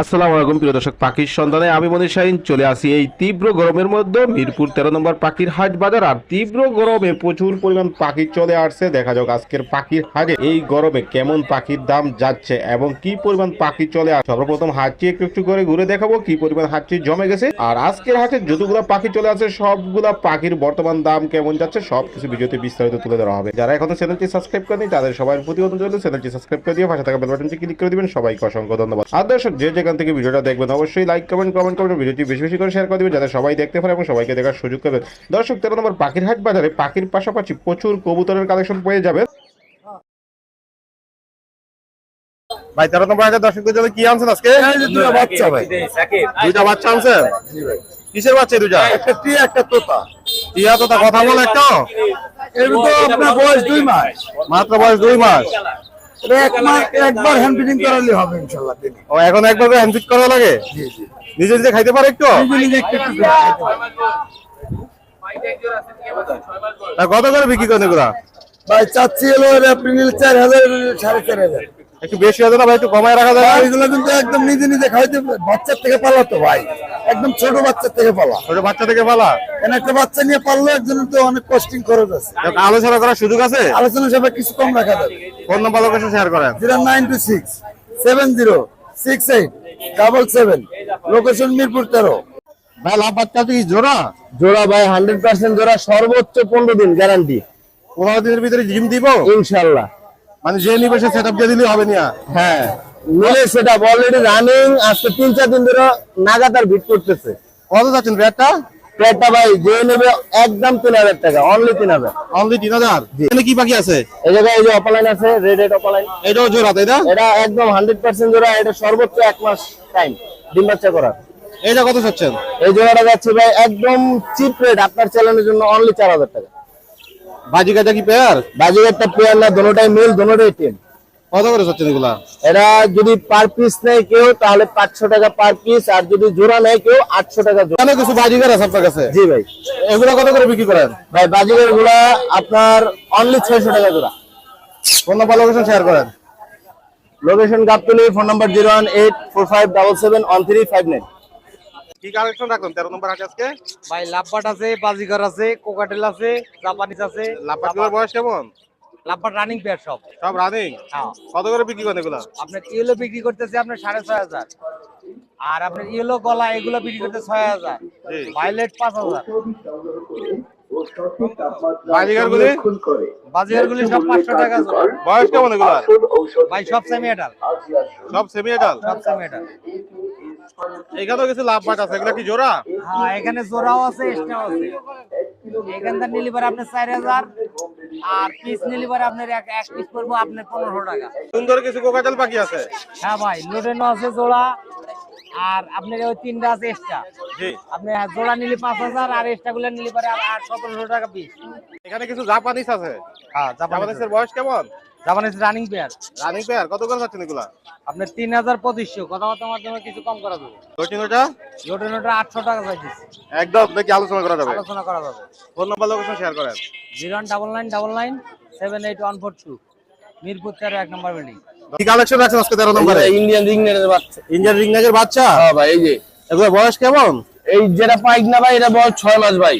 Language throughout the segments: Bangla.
আসসালামু আলাইকুম, প্রিয় দর্শক, পাখির সন্ধানে আমি মনির শাহিন চলে আসি এই তীব্র গরমের মধ্যে। মিরপুর তেরো নম্বর পাখির হাট বাজার। আর তীব্র গরমে প্রচুর পরিমাণ পাখি চলে আসছে। দেখা যাক আজকের পাখির হাটে এই গরমে কেমন পাখির দাম যাচ্ছে এবং কি পরিমাণ পাখি চলে আসছে। সর্বপ্রথম হাটটি একটু একটু করে ঘুরে দেখাবো কি পরিমাণ হাটটি জমে গেছে। আর আজকের হাটে যতগুলো পাখি চলে আসে সবগুলা পাখির বর্তমান দাম কেমন যাচ্ছে, সবকিছু ভিডিওতে বিস্তারিত তুলে ধরা হবে। যারা এখনও চ্যানেলটি সাবস্ক্রাইব করেনি তাদের সবাই প্রতি অনুরোধ চ্যানেলটি সাবস্ক্রাইব করে দিয়ে পাশে থাকা বেল বাটনটি ক্লিক করে দিবেন। সবাইকে অসংখ্য ধন্যবাদ। আর দর্শক যে যেখান থেকে ভিডিওটা দেখবেন অবশ্যই লাইক কমেন্ট কমেন্ট করবেন ভিডিওটি বেশি বেশি করে শেয়ার করে দিবেন যাতে সবাই দেখতে পারে এবং সবাইকে দেখার সুযোগ করবেন দর্শক তেরো নম্বর পাখির হাট বাজারে পাখির পাশাপাশি প্রচুর কবুতরের কালেকশন পেয়ে যাবে ভাই তেরো নম্বর হাজার দর্শকদের জন্য কি আনছেন আজকে? দুটো বাচ্চা ভাই। দুইটা বাচ্চা আনছেন? কিসের বাচ্চা দুইটা? একটা টিয়া একটা তোতা। টিয়া তো তা কথা বলে একটা। এর তো আপনার বয়স দুই মাস। মাত্র বয়স দুই মাস। একবার হ্যান্ড ফিটিং করালে হবে ইনশাল্লাহ ও এখন একবার হ্যান্ডফিট করা লাগে? জি জি। নিজে নিজে খাইতে পারে একটু? নিজে একটু একটু কত করে বিক্রি করেন এগুলা? ভাই চাচ্ছি হলো চার হাজার সাড়ে চার হাজার। একটু বেশি না ভাই একটু কমায় রাখা যায় এগুলো কিন্তু একদম নিজে নিজে খাইতে বাচ্চার থেকে পালা তো ভাই। একদম ছোট বাচ্চার থেকে পালা। ছোট বাচ্চা থেকে পালা? কেন একটা বাচ্চা নিয়ে পারলে একজন তো অনেক কস্টিং খরচ আছে। আলোচনা করার সুযোগ আছে? আলোচনা সবাই কিছু কম রাখা যাবে। ফোন নাম্বার লোকেশন শেয়ার করেন। Zero nine two six seven zero six eight double seven. Location Mirpur তেরো। ভাই লাভ বাচ্চা কি? জোড়া? জোড়া ভাই হান্ড্রেড পার্সেন্ট জোড়া। সর্বোচ্চ পনেরো দিন গ্যারান্টি পনেরো দিনের ভিতরে জিম দিব? ইনশাল্লাহ। মানে যে নিবে সে সেট আপ দিয়ে দিলে হবে না হ্যাঁ মিলে সেটা অলরেডি রানিং আজকে তিন চার দিন ধরে নাগাতার ভিট করতেছে। কত যাচ্ছেন রেটটা প্লেটটা ভাই যে নেবে একদম তিন হাজার টাকা অনলি তিন হাজার। অনলি তিন হাজার? এখানে কি বাকি আছে? এই জায়গায় এই যে অপালাইন আছে রেড রেড অপালাইন এটাও জোড়া তাই না? এটা একদম হান্ড্রেড পার্সেন্ট জোড়া এটা সর্বোচ্চ এক মাস টাইম ডিম বাচ্চা করার এইটা কত চাচ্ছেন এই জোড়াটা যাচ্ছে ভাই একদম চিপ রেট আপনার চ্যানেলের জন্য অনলি চার হাজার টাকা। বাজি কাটা কি পেয়ার বাজিগারটা প্লেয়ার না দোনোটাই মিল দোনোটাই টিম কত করে চাচ্ছেন এগুলা? এরা যদি পার পিস নেয় কেউ তাহলে পাঁচশো টাকা পার পিস আর যদি জোড়া নেয় কেউ আটশো টাকা জোড়া। এখানে কিছু বাজিকার আছে আপনার কাছে? জি ভাই। এগুলো কত করে বিক্রি করেন? ভাই বাজিগারগুলা আপনার অনলি ছয়শো টাকা জোড়া। ফোন নাম্বার লোকেশন শেয়ার করেন? Location Gabtoli phone number zero one eight four five double seven one three five nine কি কালেকশন রাখলাম তেরো নম্বর হাটে আজকে? ভাই লাভবাট আছে বাজিগর আছে কোকাটেল আছে জাপানিজ আছে। লাপাটগুলোর বয়স কেমন? লাভবাট রানিং পেয়ার সব। সব রানিং হ্যাঁ। কত করে বিক্রি করেন এগুলা? আপনার ইয়েলো বিক্রি করতেছে ছয় হাজার। আর আপনার ইয়েলো গলা এগুলো বিক্রি করতে ছয় হাজার। জি। ভাইলেট পাঁচ হাজার। বাজিকার গুলি বাজিগার গুলি সব পাঁচশো টাকা বয়স কেমন এগুলা ভাই সব সেমি এটাল সব সেমি এটাল সব সেমি এটাল এখানেও কিছু লাভ বাট আছে এগুলা কি জোড়া? হ্যাঁ এখানে জোড়াও আছে এক্সট্রাও আছে। এখান থেকে নিলি পরে আপনার চার হাজার আর পিস নিলি পরে আপনার এক এক পিস করব আপনার পনেরোশো টাকা। সুন্দর কিছু কোকাটেল পাখি আছে? হ্যাঁ ভাই লোডেনো আছে জোড়া আর আপনার ওই তিনটা আছে এক্সট্রা জি। আপনি জোড়া নিলে পাঁচ হাজার আর এক্সট্রা গুলো নিলে পরে আর সতেরোশো টাকা পিস এখানে কিছু জাপানিস আছে? হ্যাঁ জাপানিসের বয়স কেমন? Japanese running pair running pair কত করে যাচ্ছেন এগুলা? আপনার তিন হাজার পঁচিশশো কথাবার্তার মাধ্যমে কিছু কম করা যাবে। দক্ষিণটা লোডেনোটা আটশো টাকা চাইতেছি একদম দেখি আলোচনা করা যাবে। আলোচনা করা যাবে। ফোন নাম্বার লোকেশন শেয়ার করেন। Zero one double nine double nine seven eight one four two Mirpur তেরো এক নম্বর বিল্ডিং। কি কালেকশন রাখছেন আজকে তেরো নম্বরে? ইন্ডিয়ান রিং নেটের বাচ্চা। ইন্ডিয়ান রিং নেকের বাচ্চা? হ্যাঁ ভাই এই যে। এগুলো বয়স কেমন? এই যেটা পাইক না ভাই এটা বয়স ছয় মাস ভাই।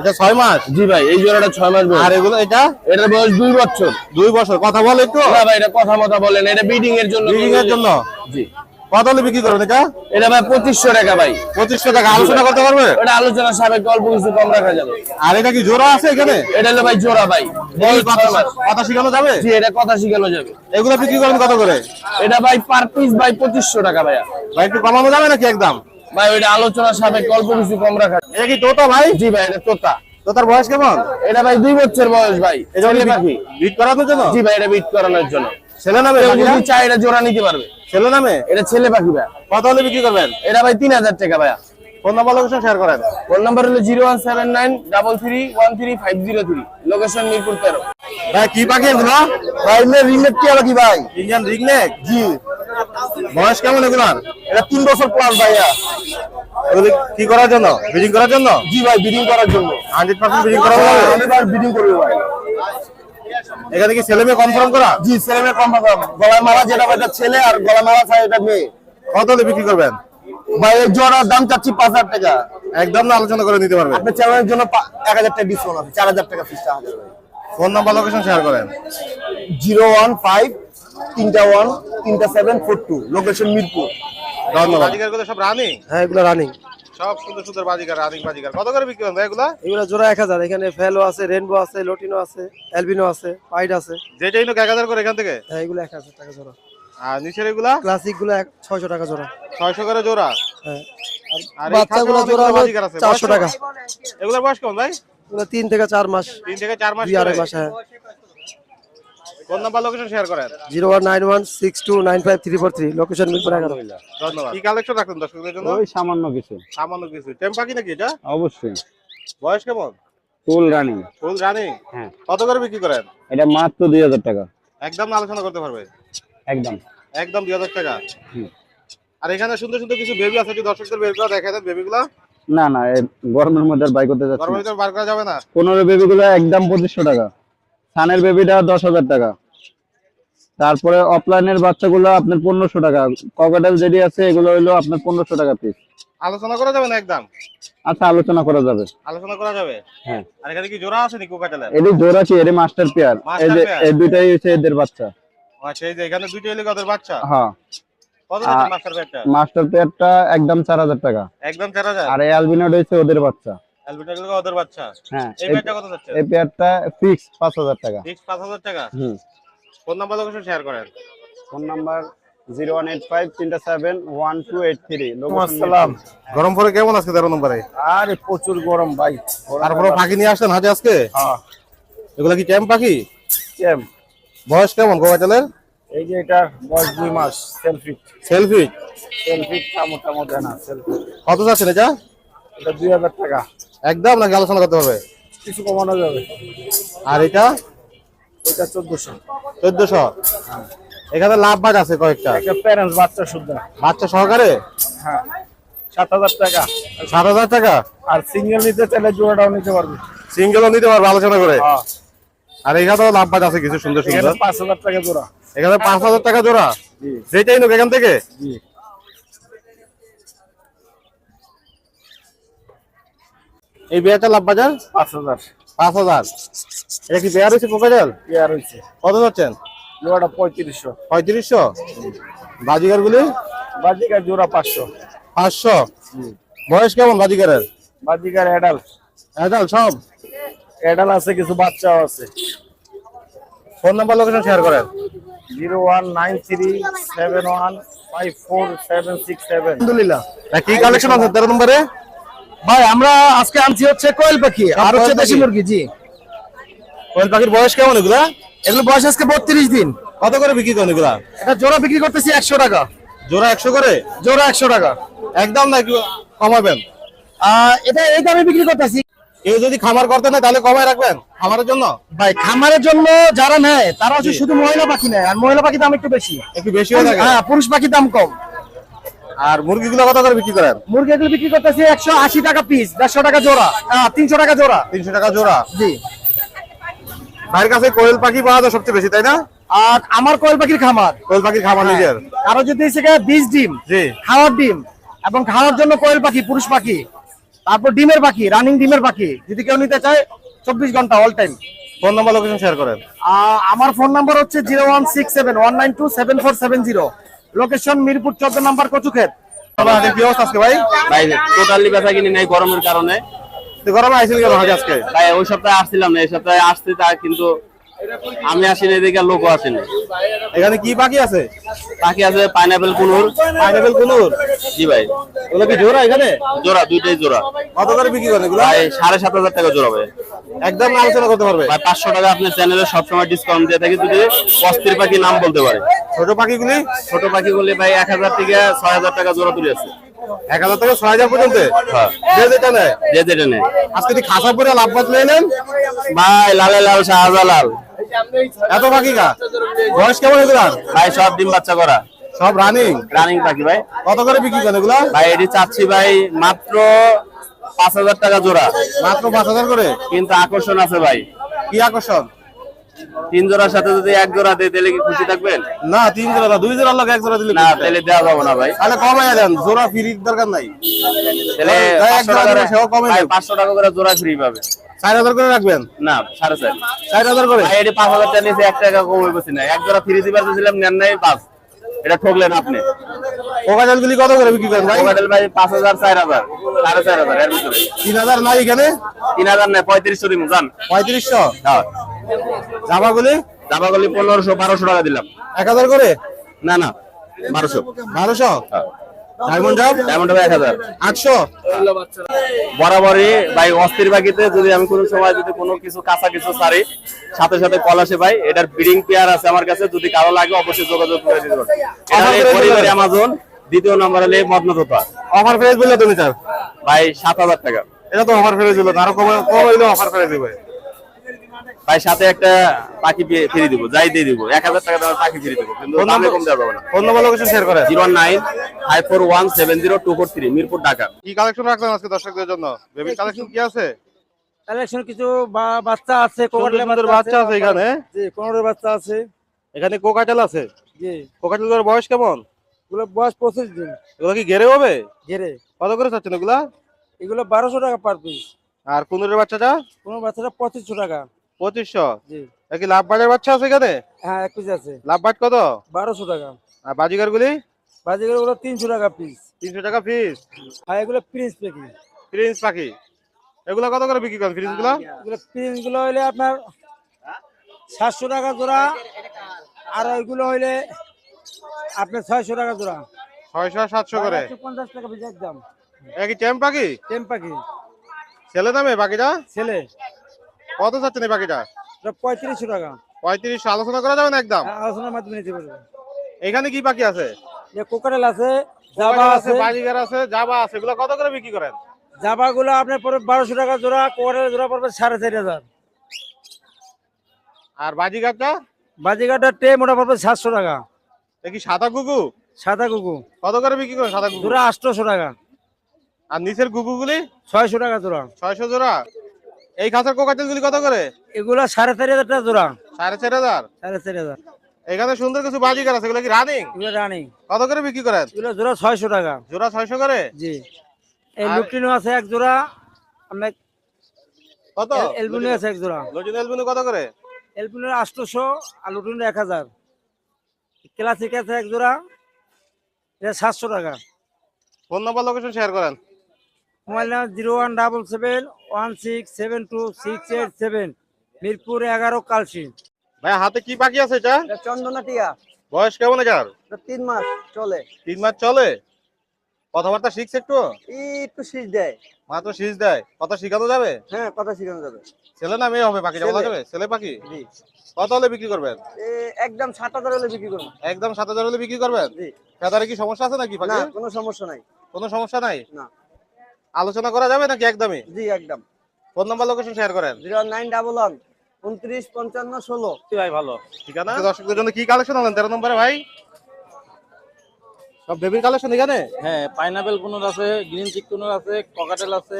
এটা ছয় মাস? জি ভাই এই জোড়াটা ছয় মাস আর এগুলো এটা? এটার বয়স দুই বছর। দুই বছর। কথা বল একটু। না ভাই এটা কথা মতো বলেন এটা বিডিং এর জন্য ব্রিডিং এর জন্য? জি। কত বিক্রি করবেন এটা? এটা ভাই পঁচিশশো টাকা ভাই। পঁচিশশো টাকা। আলোচনা করতে পারবে? এটা আলোচনা অল্প কিছু কম রাখা যাবে। আর এটা কি জোড়া আছে এখানে? এটা হলো ভাই জোড়া ভাই কথা শিখানো যাবে? জি এটা কথা শিখানো যাবে। এগুলো বিক্রি করবেন কত করে? এটা ভাই পার পিস ভাই পঁচিশশো টাকা ভাইয়া। ভাই একটু কমানো যাবে নাকি একদম? ভাই ওইটা আলোচনা সাপেক্ষে অল্প কিছু কম রাখা। এটা কি তোতা ভাই? জি ভাই এটা তোতা। তো তার বয়স কেমন? এটা ভাই দুই বছর বয়স ভাই। বিট করানোর জন্য? জি ভাই এটা বিট করানোর জন্য। ছেলে নামে যদি চায় এটা জোড়া নিতে পারবে। ছেলে নামে? এটা ছেলে পাখি ভাই। কত হলে বিক্রি করবেন? এটা ভাই তিন হাজার টাকা ভাইয়া। ফোন নাম্বার লোকেশন শেয়ার করেন। ফোন নাম্বার হলো zero one seven nine double three one three five zero three. Location Mirpur তেরো। ভাই কি পাখি এগুলো? ভাই রিংনেট কি পাখি ভাই? ইন্ডিয়ান রিংনেক জি। বয়স কেমন এগুলার? এটা তিন বছর প্লাস ভাইয়া। এগুলো কি করার জন্য? ব্রিডিং করার জন্য? জি ভাই বিডিং করার জন্য। হান্ড্রেড পার্সেন্ট ব্রিডিং করা যাবে আমি ভাই বিডিং করব ভাই। এখানে কি ছেলে মেয়ে কনফার্ম করা? জি ছেলে মেয়ে গলায় মালা যেটা এটা ছেলে আর গলায় মালা চাই এটা মেয়ে। কত হলে বিক্রি করবেন? ভাই এর জোড়ার দাম চাচ্ছি পাঁচ হাজার টাকা। একদম না আলোচনা করে নিতে পারবেন। আপনার চ্যানেলের জন্য পা- এক হাজার টাকা ডিসকাউন্ট আছে। চার হাজার টাকা ফিসটা হাজার ফোন নাম্বার লোকেশন শেয়ার করেন। জিরো ওয়ান ফাইভ তিনটা ওয়ান তিনটা seven four two. Location Mirpur. ধন্যবাদ। বাজিকারগুলো সব রানিং হ্যাঁ এগুলো রানিং সব সুন্দর সুন্দর বাজিকার রানিং বাজিকার কত করে বিক্রি করেন এগুলা? এগুলো জোড়া এক হাজার। এখানে ফেলো আছে রেনবো আছে লটিনো আছে অ্যালবিনো আছে পাইড আছে। যেটাই নোক এক হাজার করে এখান থেকে? হ্যাঁ এগুলো হাজার টাকা জোড়া। আর নিচের এগুলা? ক্লাসিকগুলো এক ছয়শো টাকা জোড়া। ছয়শো করে জোড়া? হ্যাঁ। আর আর বাচ্চাগুলো জোড়া অনেকগুলো হলো আছে। চারশো বয়স টাকা। কেমন? এগুলোর বয়স কেমন ভাই? এগুলো তিন থেকে চার মাস। তিন থেকে চার মাস আড়াই মাস হ্যাঁ। ফোন নাম্বার লোকেশন শেয়ার করেন? Zero one nine one six two nine five three four three. Location Mirpur এগারো ধন্যবাদ। কি কালেকশন রাখবেন দর্শকদের জন্য? ওই সামান্য কিছু। সামান্য কিছু। টেম্পাকি নাকি এটা? অবশ্যই। বয়স কেমন? ফুল রানিং ফুল রানিং হ্যাঁ। কত করে বিক্রি করেন? এটা মাত্র দুই হাজার টাকা। একদম না আলোচনা করতে পারবে? একদম। একদম দুই হাজার টাকা? আর এখানে সুন্দর সুন্দর কিছু বেবি আছে দর্শকদের বের করে দেখা দেন বেবিগুলো না না গরমের মধ্যে আর বাই করতে যাচ্ছি গরমের। ভিতরে বার করা যাবে না। পনেরো বেবিগুলো একদম পঁচিশশো টাকা। সানের বেবিটা দশ হাজার টাকা। তারপরে অফলাইনের বাচ্চাগুলো আপনার পনেরোশো টাকা। ককাটেল যেটি আছে এগুলো হইল আপনার পনেরোশো টাকা পিস আলোচনা করা যাবে না একদম? আচ্ছা আলোচনা করা যাবে। আলোচনা করা যাবে? হ্যাঁ। আর এখানে কি জোড়া আছে নি কোকাটেলের এটি জোড়া কি? এটি মাস্টার পেয়ার এই যে এই দুইটাই হচ্ছে এদের বাচ্চা। আচ্ছা এই যে এখানে দুইটা এলে ওদের বাচ্চা? হ্যাঁ। মাস্টার পেয়ারটা মাস্টার পেয়ারটা একদম চার হাজার টাকা। একদম চার হাজার? আর এই অ্যালবিনোটা হচ্ছে ওদের বাচ্চা। অ্যালবিটাগুলো ওদের বাচ্চা? হ্যাঁ এই এই- পেয়ারটা কত যাচ্ছে? এই পেয়ারটা ফিক্স পাঁচ হাজার টাকা। ফিক্স পাঁচ হাজার টাকা? হুম। ফোন নাম্বার লোকেশন শেয়ার করেন। Phone number zero one eight five তিনটা seven one two eight three আসসালাম। গরম পরে কেমন আজকে তেরো নম্বরে? আরে প্রচুর গরম ভাই। তারপরে পাখি নিয়ে আসছেন হাজে আজকে? হ্যাঁ। এগুলো কি ক্যাম্প পাখি? বয়স কেমন কোকাটেলের এই যে এটার বয়স দুই মাস সেলফি সেলফি সেলফি না সেলফি কত যাচ্ছেন এটা? এটা দুই হাজার টাকা। একদম নাকি আলোচনা করতে হবে? কিছু কমানো যাবে। আর এটা? এটা চোদ্দশো। চোদ্দশো? এখানে লাভ বাজ আছে কয়েকটা। প্যারেন্টস বাচ্চা শুদ্ধ। বাচ্চা সহকারে? হ্যাঁ। সাত হাজার টাকা। সাত হাজার টাকা? আর সিঙ্গেল নিতে চাইলে জোড়াটাও নিতে পারবে। সিঙ্গেলও নিতে পারবে আলোচনা করে? হ্যাঁ। আর লাভ বাজ আছে কিছু সুন্দর পাঁচ হাজার টাকা জোড়া। এখানে পাঁচ হাজার টাকা জোড়া? যেটাই নোক এখান থেকে? জি। এই বিয়ারটা লাভ বাজার? পাঁচ হাজার। পাঁচ হাজার। এটা কি পেয়ার হয়েছে কোকাজল পেয়ার হয়েছে। কত যাচ্ছেন? জোড়াটা পঁয়ত্রিশশো। পঁয়ত্রিশশো? বাজিগার গুলি বাজিকার জোড়া পাঁচশো। পাঁচশো? বয়স কেমন বাজিগারের? বাজিকার অ্যাডাল অ্যাডাল সব? অ্যাডাল আছে কিছু বাচ্চাও আছে। ফোন নাম্বার লোকেশন শেয়ার করেন। Zero one nine three seven one five four seven six seven. আলহামদুলিল্লাহ। কি কালেকশন আছে? তেরো নম্বরে? ভাই আমরা আজকে আনছি হচ্ছে কোয়েল পাখি আর হচ্ছে দেশি মুরগি জি। কোয়েল পাখির বয়স কেমন এগুলা? এগুলো বয়স আজকে বত্রিশ দিন। কত করে বিক্রি করেন এগুলা? এটা জোড়া বিক্রি করতেছি একশো টাকা। জোড়া একশো করে? জোড়া একশো টাকা। একদম না একটু কমাবেন। এটা এই দামে বিক্রি করতেছি। কেউ যদি খামার করতে না তাহলে কমায় রাখবেন খামারের জন্য? ভাই খামারের জন্য যারা নেয় তারা হচ্ছে শুধু মহিলা পাখি নেয় আর মহিলা পাখির দাম একটু বেশি। একটু বেশি হয়ে থাকে? হ্যাঁ পুরুষ পাখির দাম কম। আর মুরগিগুলো কত করে বিক্রি করেন? মুরগি এগুলো বিক্রি করতেছি একশো আশি টাকা পিস দেড়শো টাকা জোড়া হ্যাঁ তিনশো টাকা জোড়া। তিনশো টাকা জোড়া। জি। ভাইয়ের কাছে কোয়েল পাখি পাওয়া যায় সবচেয়ে বেশি তাই না? আর আমার কোয়েল পাখির খামার। কোয়েল পাখির খামার নিজের? আরও যদি সেখানে বীজ ডিম জি। খাওয়ার ডিম এবং খাওয়ার জন্য কোয়েল পাখি পুরুষ পাখি তারপর ডিমের পাখি রানিং ডিমের পাখি যদি কেউ নিতে চায় চব্বিশ ঘণ্টা all time phone number location share করেন। আমার ফোন নাম্বার হচ্ছে zero one six seven one nine two seven four seven zero. Location Mirpur চোদ্দ নাম্বার কচুক্ষেত। আজকে ভাই? ভাই টোটালি বেচা কিনি নাই গরমের কারণে। গরমে কেন আজকে? ভাই ওই সপ্তাহে আসছিলাম না এই সপ্তাহে আসছি তা কিন্তু আমি আসিনি এদিকে লোকও আসেনি। এখানে কি পাখি আছে? বাকি আছে পাইনাপেল কুনুর। পাইনাপেল কুনুর? জি ভাই। এগুলো কি জোড়া এখানে? জোড়া দুইটাই জোড়া। কত করে বিক্রি করেন এগুলো? ভাই সাড়ে সাত হাজার টাকা জোড়া ভাই। একদম আলোচনা করতে পারবে। ভাই পাঁচশো টাকা আপনার চ্যানেলে সবসময় ডিসকাউন্ট দিয়ে থাকি যদি অস্থির পাখি নাম বলতে পারে। ছোট পাখিগুলি? ছোট পাখি বললে ভাই এক হাজার থেকে ছয় হাজার টাকা জোড়া তুলে আছে। এক হাজার থেকে ছয় হাজার পর্যন্ত? হ্যাঁ। যে যেটা নেয়। যে যেটা নেই আজকে কি খাসা পরে লাভ বাদ নেন? ভাই লালে লাল শাহজালাল। এত পাখি কা? বয়স কেমন এগুলার? ভাই সব ডিম বাচ্চা করা। সব রানিং রানিং পাখি ভাই। কত করে বিক্রি করেন এগুলা? ভাই এটি চাচ্ছি ভাই মাত্র পাঁচ হাজার টাকা জোড়া। মাত্র পাঁচ হাজার করে? কিন্তু আকর্ষণ আছে ভাই। কি আকর্ষণ? তিন জোড়ার সাথে যদি এক জোড়া দেয় তাহলে কি খুশি থাকবেন? না তিন জোড়া না দুই জোড়া এক জোড়া দিলে না তাহলে দেওয়া যাবে না ভাই। তাহলে কমাই দেন জোড়া ফিরির দরকার নাই। তাহলে এক 500 জোড়া টাকা সেও কমে ভাই, 500 টাকা করে জোড়া ফ্রি পাবে। করে রাখবেন? না করে? ভাই এটি পাঁচ হাজার টাকা নিয়েছে এক টাকা কমে বসে না। এক জোড়া ফ্রি দিবার ছিলাম নেন নাই পাঁচ এটা ঠকলেন আপনি। কোকাজাল গুলি কত করে বিক্রি করেন ভাই? এর ভিতরে। হাজার নাই এখানে? তিন হাজার নাই পঁয়ত্রিশশো দিন জান। পঁয়ত্রিশশো? হ্যাঁ। জামা গুলি জামাগুলি পনেরোশো বারোশো টাকা দিলাম। এক হাজার করে? না না বারোশো। বারোশো? ডায়মন্ড জাম ডায়মন্ড এক হাজার। আটশো? বরাবরই ভাই অস্থির বাকিতে যদি আমি কোনো সময় যদি কোনো কিছু কাঁচা কিছু সারি সাথে সাথে কল আসে ভাই এটার ব্রিডিং পেয়ার আছে আমার কাছে যদি কারও লাগে অবশ্যই যোগাযোগ করে দিতে পারবেন? অ্যামাজন দ্বিতীয় নম্বর হলে মদনতোপা অফার প্রাইস বললে তুমি স্যার। ভাই সাত হাজার টাকা। এটা তো অফার প্রাইস দিল আরও কম কম হইলে অফার প্রাইস দিবে। ভাই সাথে একটা পাখি ফ্রি দিব যাই দিয়ে দিব। এক হাজার টাকা দামের পাখি ফ্রি দিব কিন্তু ফোন দামে নাম্বার- কম দেওয়া যাবে না। ফোন নম্বর লোকেশন শেয়ার করে। Zero nine five four one seven zero two four three Mirpur Dhaka. কি কালেকশন রাখলেন আজকে দর্শকদের জন্য? বেবি কালেকশন কি আছে? কালেকশন কিছু বা- বাচ্চা আছে কোকাটেলের বাচ্চা আছে এখানে। জি কোনোর বাচ্চা আছে। এখানে কোকাটেল আছে? জি। কোকাটেলের বয়স কেমন? এগুলো বয়স পঁচিশ দিন। এগুলো কি গেরে হবে? ঘেরে কত করে চাচ্ছেন এগুলা? এগুলো বারোশো টাকা পার পিস আর কুনুরের বাচ্চাটা? কোনো বাচ্চাটা পঁচিশশো টাকা। পঁচিশশো? জি। কি লাভ বাটের বাচ্চা আছে এখানে? হ্যাঁ এক পিস আছে। লাভ বাট কত? বারোশো টাকা। আর গুলি গুলো তিনশো টাকা পিস তিনশো টাকা পিস আর এগুলো প্রিন্স পেকি প্রিন্স পাখি। এগুলা কত করে বিক্রি করেন প্রিন্সগুলা এগুলো প্রিন্সগুলো হইলে আপনার সাতশো টাকা জোড়া আর ওইগুলো হইলে আপনার ছয়শো টাকা জোড়া। ছয়শো সাতশো করে। পঞ্চাশ টাকা কি চ্যাম্প পাখি? টেম পাখি। ছেলে দামে পাখিটা? ছেলে। কত চাচ্ছেন এই পাখিটা? পঁয়ত্রিশশো টাকা। পঁয়ত্রিশশো আলোচনা করা যাবে না একদম? হ্যাঁ, আলোচনার মাধ্যমে নিতে এখানে কি পাখি আছে? কোকারেল আছে জাবা কোকাটেল আছে। বাজিগার আছে জাবা আছে এগুলো কত করে বিক্রি করেন? জাবা গুলো আপনার পড়বে বারোশো টাকা জোড়া কোকারেল জোড়া পড়বে সাড়ে চারি হাজার। আর বাজিগারটা? বাজিঘাটের টেম ওটা পড়বে সাতশো টাকা। কি সাদা গুগু? সাদা কুকু কত করে বিক্রি করেন সাদা গুগু? জোড়া আটশোশো টাকা। আর নিচের গুগুগুলি? ছয়শো টাকা জোড়া। ছয়শো জোড়া? এই খাঁচার কোকাটেল গুলি কত করে? এগুলো সাড়ে চারি হাজার টাকা জোড়া। সাড়ে চার হাজার? সাড়ে চারি হাজার। এখানে সুন্দর কিছু বাজিগার আছে এগুলো কি রানিং এগুলো রানিং কত করে বিক্রি করেন? এগুলো জোড়া ছয়শো টাকা। জোড়া ছয়শো করে? জি। এই আর- আছে এক জোড়া আপনার কত? এলবিনো আছে এক জোড়া। লজিন এলবিনো কত করে? এলবিনো আটশোশো আর লুটিনো এক হাজার। ক্লাসিক আছে এক জোড়া এটা সাতশো টাকা। ফোন নাম্বার লোকেশন শেয়ার করেন। Mobile number zero one double seven one six seven two six eight seven Mirpur এগারো কালসি ভাই হাতে কি পাখি আছে এটা? চন্দনা টিয়া বয়স কেমন এটার? তিন মাস চলে। তিন মাস চলে? কথাবার্তা শিখছে একটু? একটু শীষ দেয়। মাত্র শিখ দেয়। কথা শিখানো যাবে? হ্যাঁ কথা শেখানো যাবে। ছেলে না মেয়ে হবে পাখিটা বলা যাবে? ছেলে পাখি জি। কত হলে বিক্রি করবেন? একদম সাত হাজার হলে বিক্রি করব। একদম সাত হাজার হলে বিক্রি করবেন? জি। ফেদারে কি সমস্যা আছে নাকি পাখি কোনো সমস্যা নাই। কোনো সমস্যা নাই? না। আলোচনা করা যাবে নাকি একদমই? জি একদম। ফোন নাম্বার লোকেশন শেয়ার করেন। জিরো নাইন ডাবল ওয়ান উনত্রিশ পঞ্চান্ন ষোলো। ভাই ভালো। ঠিকানা দর্শকদের জন্য কি কালেকশন হলেন তেরো নম্বরে ভাই? সব বেবির কালেকশন এখানে? হ্যাঁ পাইনাপেল কুনুর আছে গ্রিন চিক কুনুর আছে ককাটেল আছে।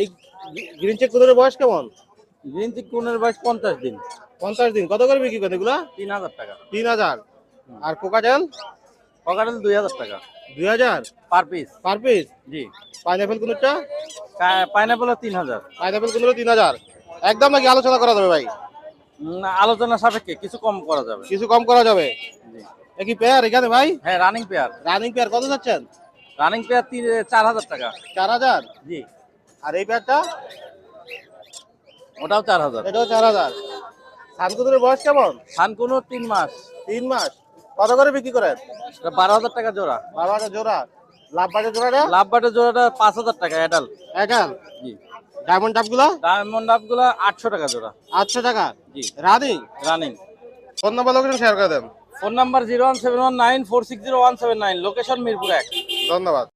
এই গ্রিন চিক কুদরের বয়স কেমন? গ্রিন চিক কুনুর বয়স পঞ্চাশ দিন। পঞ্চাশ দিন। কত করে বিক্রি করেন এগুলা? তিন হাজার টাকা। তিন হাজার। আর কোকাটেল ককাটেল দুই হাজার টাকা। দুই হাজার? Per piece. Per piece? জি। পাইনাপেল কুনুরটা? পাইনাপেল তিন হাজার। পাইনাপেল কুনুরও তিন হাজার। একদম নাকি আলোচনা করা যাবে ভাই? আলোচনা সাপেক্ষে কিছু কম করা যাবে। কিছু কম করা যাবে? কি পেয়ার এখানে ভাই? হ্যাঁ রানিং পেয়ার রানিং পেয়ার কত যাচ্ছেন? রানিং পেয়ার তিন চার হাজার টাকা। চার হাজার? জি। আর এই পেয়ারটা ওটাও চার হাজার। এটাও চার হাজার। সানকুদুরের বয়স কেমন? সানকুনো তিন মাস। তিন মাস। কত করে বিক্রি করেন? এটা বারো হাজার টাকা জোড়া। বারো হাজার জোড়া। জোড়াটা? জোড়াটা পাঁচ হাজার টাকা এডাল জি। ডায়মন্ড ডায়মন্ড আটশো টাকা জোড়া। আটশো টাকা? জি। Running running phone number location share করে দেন। Phone number zero one seven one nine four six zero one seven nine location Mirpur এক। ধন্যবাদ।